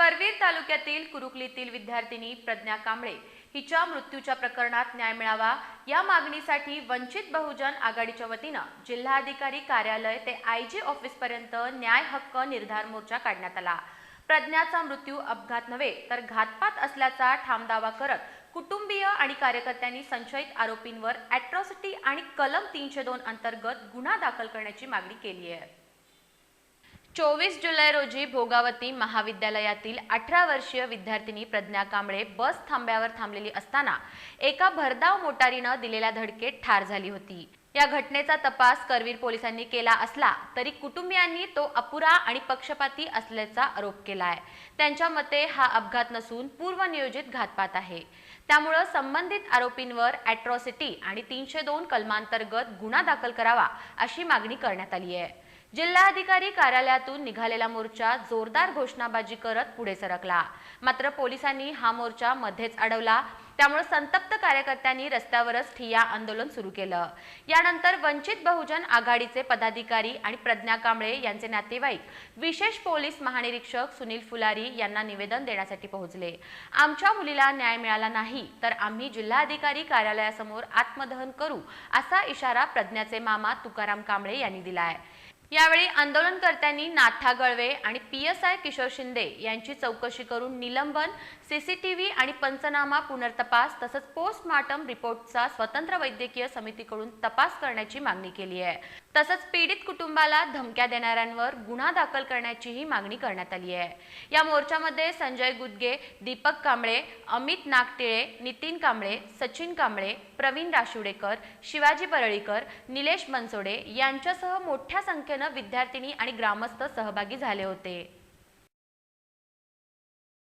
करवीर तालुक्यातील कुरुकलीतील विद्यार्थिनी प्रज्ञा कांबळे हिच्या मृत्यूच्या प्रकरणात न्याय मिळावा या मागणीसाठी वंचित बहुजन आघाडीच्या वतीनं जिल्हाधिकारी कार्यालय ते आय जी ऑफिसपर्यंत न्याय हक्क निर्धार मोर्चा काढण्यात आला. प्रज्ञाचा मृत्यू अपघात नव्हे तर घातपात असल्याचा ठाम दावा करत कुटुंबीय आणि कार्यकर्त्यांनी संशयित आरोपींवर अॅट्रॉसिटी आणि कलम तीनशे दोन अंतर्गत गुन्हा दाखल करण्याची मागणी केली आहे. चोवीस जुलै रोजी भोगावती महाविद्यालयातील अठरा वर्षीय विद्यार्थिनी प्रज्ञा कांबळे बस थांब्यावर थांबलेली असताना एका भरधाव मोटारीनं दिलेल्या धडकेत ठार झाली होती. या घटनेचा तपास करवीर पोलिसांनी केला असला तरी कुटुंबियांनी तो अपुरा आणि पक्षपाती असल्याचा आरोप केलाय. त्यांच्या मते हा अपघात नसून पूर्वनियोजित घातपात आहे. त्यामुळं संबंधित आरोपींवर अॅट्रॉसिटी आणि तीनशे दोन कलमांतर्गत गुन्हा दाखल करावा अशी मागणी करण्यात आली आहे जिल्हाधिकारी कार्यालयातून निघालेला मोर्चा जोरदार घोषणाबाजी करत पुढे सरकला. मात्र पोलिसांनी हा मोर्चा मध्येच अडवला. त्यामुळे संतप्त कार्यकर्त्यांनी रस्त्यावरच ठिया आंदोलन सुरू केलं. यानंतर वंचित बहुजन आघाडीचे पदाधिकारी आणि प्रज्ञा कांबळे यांचे नातेवाईक विशेष पोलीस महानिरीक्षक सुनील फुलारी यांना निवेदन देण्यासाठी पोहोचले. आमच्या मुलीला न्याय मिळाला नाही तर आम्ही जिल्हाधिकारी कार्यालयासमोर आत्मदहन करू असा इशारा प्रज्ञाचे मामा तुकाराम कांबळे यांनी दिलाय. यावेळी आंदोलनकर्त्यांनी नाथा गळवे आणि P S I Kishor Shinde यांची चौकशी करून निलंबन सीसीटीव्ही आणि पंचनामा पुनर्तपास तसंच पोस्टमार्टम रिपोर्टचा स्वतंत्र वैद्यकीय समितीकडून तपास करण्याची मागणी केली आहे. तसंच पीडित कुटुंबाला धमक्या देणाऱ्यांवर गुन्हा दाखल करण्याचीही मागणी करण्यात आली आहे. या मोर्चामध्ये संजय गुदगे दीपक कांबळे अमित नागटिळे नितीन कांबळे सचिन कांबळे प्रवीण राशिवडेकर शिवाजी परळीकर निलेश बनसोडे यांच्यासह मोठ्या संख्येनं विद्यार्थिनी आणि ग्रामस्थ सहभागी झाले होते.